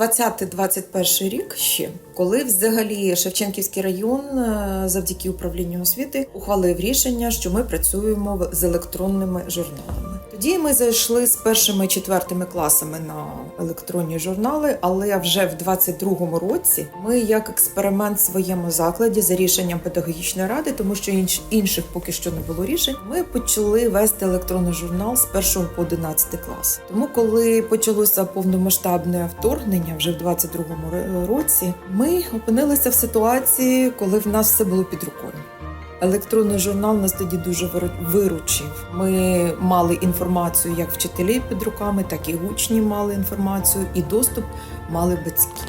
20-21 рік ще, коли взагалі Шевченківський район е, завдяки управлінню освіти ухвалив рішення, що ми працюємо з електронними журналами. Тоді ми зайшли з першими четвертими класами на електронні журнали, але вже в 22-му році ми як експеримент в своєму закладі за рішенням педагогічної ради, тому що інш- інших поки що не було рішень. Ми почали вести електронний журнал з 1 по 11 клас. Тому, коли почалося повномасштабне вторгнення, вже в 22-му році, ми опинилися в ситуації, коли в нас все було під рукою. Електронний журнал нас тоді дуже виручив. Ми мали інформацію як вчителі під руками, так і учні мали інформацію, і доступ мали батьки.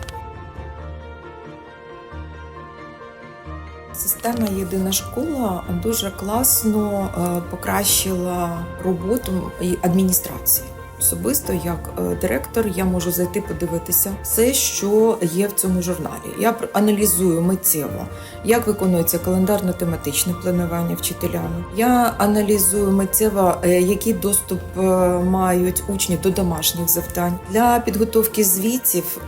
Система Єдина школа дуже класно е, покращила роботу адміністрації. Особисто, як е, директор, я можу зайти подивитися все, що є в цьому журналі. Я аналізую миттєво, як виконується календарно-тематичне планування вчителями. Я аналізую миттєво, е, який доступ е, мають учні до домашніх завдань. Для підготовки звітів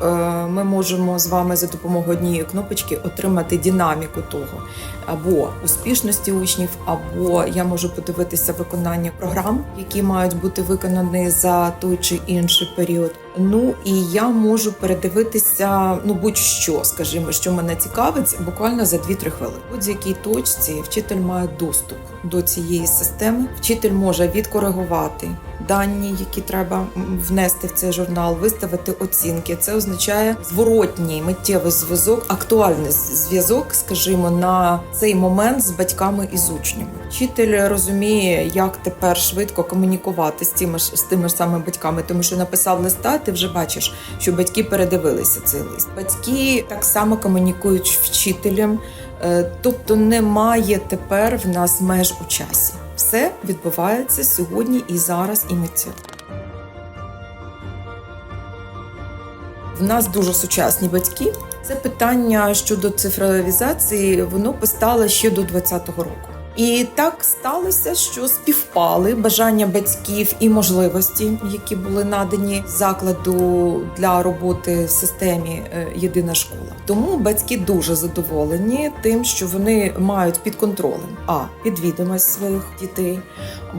ми можемо з вами за допомогою однієї кнопочки отримати динаміку того або успішності учнів, або я можу подивитися виконання програм, які мають бути виконані за той чи інший період. Ну і я можу передивитися ну будь-що, скажімо, що мене цікавить, буквально за 2-3 хвилини. Будь-якій точці вчитель має доступ до цієї системи. Вчитель може відкоригувати дані, які треба внести в цей журнал, виставити оцінки. Це означає зворотній миттєвий зв'язок, актуальний зв'язок, скажімо, на цей момент з батьками і з учнями. Вчитель розуміє, як тепер швидко комунікувати з тими ж з тими ж самими батьками, тому що написав листа, ти вже бачиш, що батьки передивилися цей лист. Батьки так само комунікують з вчителем, Е, тобто немає тепер в нас меж у часі. Все відбувається сьогодні і зараз, і миттєво. В нас дуже сучасні батьки. Це питання щодо цифровізації, воно постало ще до 2020 року. І так сталося, що співпали бажання батьків і можливості, які були надані закладу для роботи в системі е, Єдина школа. Тому батьки дуже задоволені тим, що вони мають під контролем а підвідомість своїх дітей,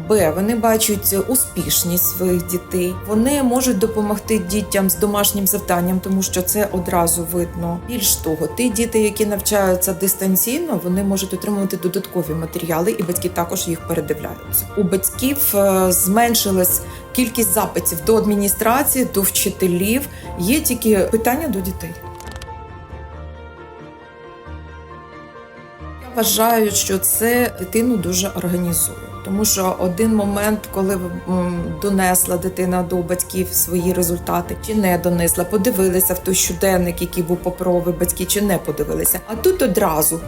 б вони бачать успішність своїх дітей. Вони можуть допомогти дітям з домашнім завданням, тому що це одразу видно. Більш того, ті діти, які навчаються дистанційно, вони можуть отримувати додаткові матеріали, і батьки також їх передивляються. У батьків е, зменшилась кількість запитів до адміністрації, до вчителів. Є тільки питання до дітей. Я вважаю, що це дитину дуже організує. Тому що один момент, коли донесла дитина до батьків свої результати, чи не донесла, подивилися в той щоденник, який був паперовий, батьки чи не подивилися. А тут одразу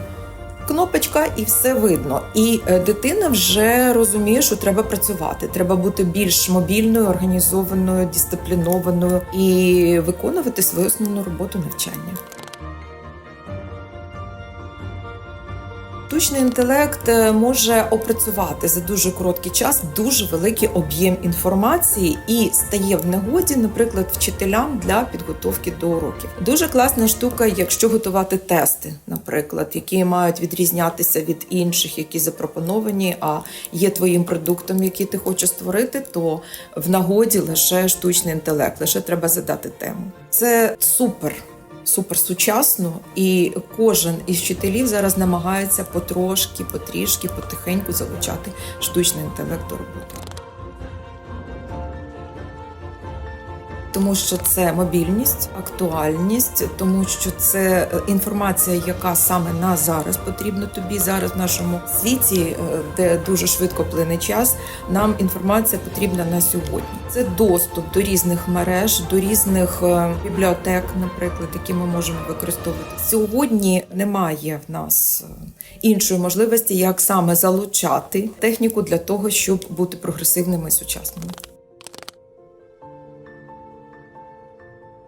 кнопочка і все видно. І е, дитина вже розуміє, що треба працювати. Треба бути більш мобільною, організованою, дисциплінованою і виконувати свою основну роботу навчання. Штучний інтелект е, може опрацювати за дуже короткий час дуже великий об'єм інформації і стає в нагоді, наприклад, вчителям для підготовки до уроків. Дуже класна штука, якщо готувати тести, наприклад, які мають відрізнятися від інших, які запропоновані, а є твоїм продуктом, який ти хочеш створити, то в нагоді лише штучний інтелект, лише треба задати тему. Це супер супер сучасно, і кожен із вчителів зараз намагається потрошки, потрішки, потихеньку залучати штучний інтелект до роботи. Тому що це мобільність, актуальність, тому що це е, інформація, яка саме на зараз потрібна тобі зараз в нашому світі, е, де дуже швидко плине час. Нам інформація потрібна на сьогодні. Це доступ до різних мереж, до різних е, бібліотек, наприклад, які ми можемо використовувати. Сьогодні немає в нас іншої можливості, як саме залучати техніку для того, щоб бути прогресивними і сучасними.